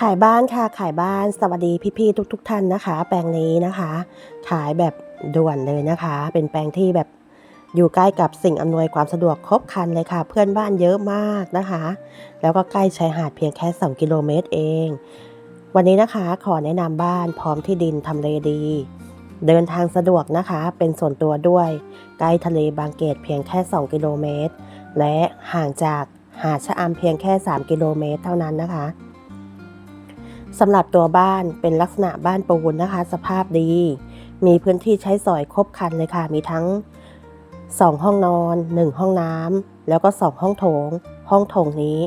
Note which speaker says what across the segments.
Speaker 1: ขายบ้านค่ะขายบ้านสวัสดีพี่ๆทุก ๆ ท่านนะคะ แปลงนี้นะคะ ขายแบบด่วนเลยนะคะ เป็นแปลงที่แบบอยู่ใกล้กับสิ่งอำนวยความสะดวกครบครันเลยค่ะ เพื่อนบ้านเยอะมากนะคะ แล้วก็ใกล้ชายหาดเพียงแค่ 2 กิโลเมตรเอง วันนี้นะคะขอแนะนำบ้านพร้อมที่ดินทำเลดี เดินทางสะดวกนะคะ เป็นส่วนตัวด้วยใกล้ทะเลบางเกตเพียงแค่ 2 กิโลเมตรและห่างจากหาดชะอำเพียงแค่ 3 กิโลเมตรเท่านั้นนะคะ สำหรับตัวบ้านเป็นลักษณะบ้านปูนนะคะ สภาพดี มีพื้นที่ใช้สอยครบครันเลยค่ะ มีทั้ง 2 ห้องนอน 1 ห้องน้ำแล้วก็ 2 ห้องโถง ห้องโถงนี้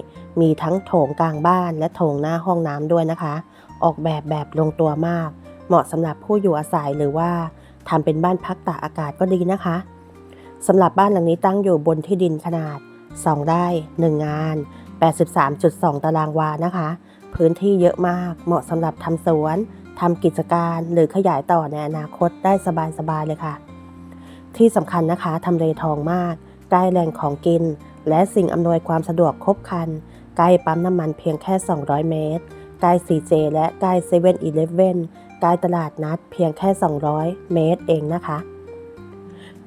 Speaker 1: มีทั้งโถงกลางบ้านและโถงหน้าห้องน้ำด้วยนะคะ ออกแบบแบบลงตัวมาก เหมาะสำหรับผู้อยู่อาศัยหรือว่าทำเป็นบ้านพักตากอากาศก็ดีนะคะสำหรับบ้านหลังนี้ตั้งอยู่บนที่ดินขนาด 2 ได้ 1 งาน 83.2 ตารางวานะคะ พื้นที่เยอะมาก เหมาะสำหรับทำสวนทำกิจการหรือขยายต่อในอนาคตได้สบายๆเลยค่ะ ที่สำคัญนะคะทำเลทองมาก ใกล้แหล่งของกิน และสิ่งอำนวยความสะดวกครบครัน ใกล้ปั๊มน้ำมันเพียงแค่ 200 เมตร ใกล้ CJ และใกล้7 e เ e ่ e อใกล้ตลาดนัดเพียงแค่ 200 เมตรเองนะคะ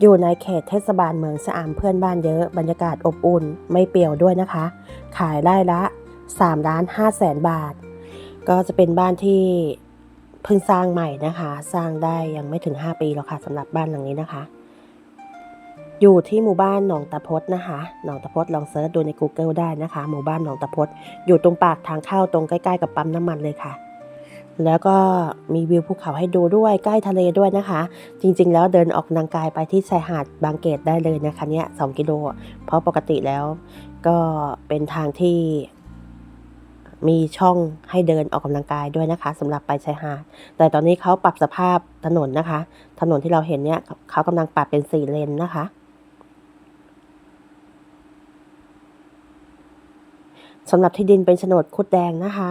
Speaker 1: อยู่ในเขตเทศบาลเมืองชะอำเพื่อนบ้านเยอะ บรรยากาศอบอุ่น ไม่เปี่ยวด้วยนะคะ ขายได้ละ 3ล้าน5แสนบาท ก็จะเป็นบ้านที่เพิ่งสร้างใหม่นะคะ สร้างได้ยังไม่ถึง 5 ปีหรอกค่ะสำหรับบ้านหลังนี้นะคะ อยู่ที่หมู่บ้านหนองตะพดนะคะ หนองตะพดลองเซิร์ชดูใน Google ได้นะคะ หมู่บ้านหนองตะพดอยู่ตรงปากทางเข้าตรงใกล้ๆกับปั๊มน้ำมันเลยค่ะแล้วก็มีวิวภูเขาให้ดูด้วยใกล้ทะเลด้วยนะคะ จริงๆ แล้วเดินออกกำลังกายไปที่ชายหาดบางเกตได้เลยนะคะเนี่ยสกิโลเพราะปกติแล้วก็เป็นทางที่ มีช่องให้เดินออกกำลังกายด้วยนะคะสำหรับไปชายหาด แต่ตอนนี้เขาปรับสภาพถนนนะคะ ถนนที่เราเห็นเนี่ยเขากำลังปรับเป็นสี่เลนนะคะสำหรับที่ดินเป็นโฉนดคุดแดงนะคะ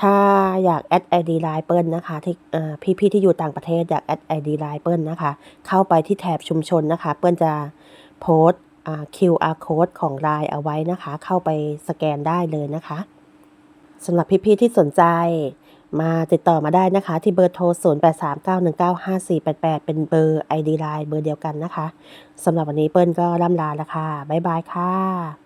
Speaker 1: ถ้าอยากแอดไอดีไลน์เปิลนะคะที่พี่ๆที่อยู่ต่างประเทศอยากแอดไอดีไลน์เปิลนะคะ เข้าไปที่แถบชุมชนนะคะ เปิลจะโพสต์ QR code ของ Line เอาไว้นะคะ เข้าไปสแกนได้เลยนะคะสำหรับพี่ๆที่สนใจมาติดต่อมาได้นะคะ ที่เบอร์โทร 0839195488 เป็นเบอร์ ID Line เบอร์เดียวกันนะคะสำหรับวันนี้เปิ้ลก็ล่ำลาแล้วค่ะ บ๊ายบายค่ะ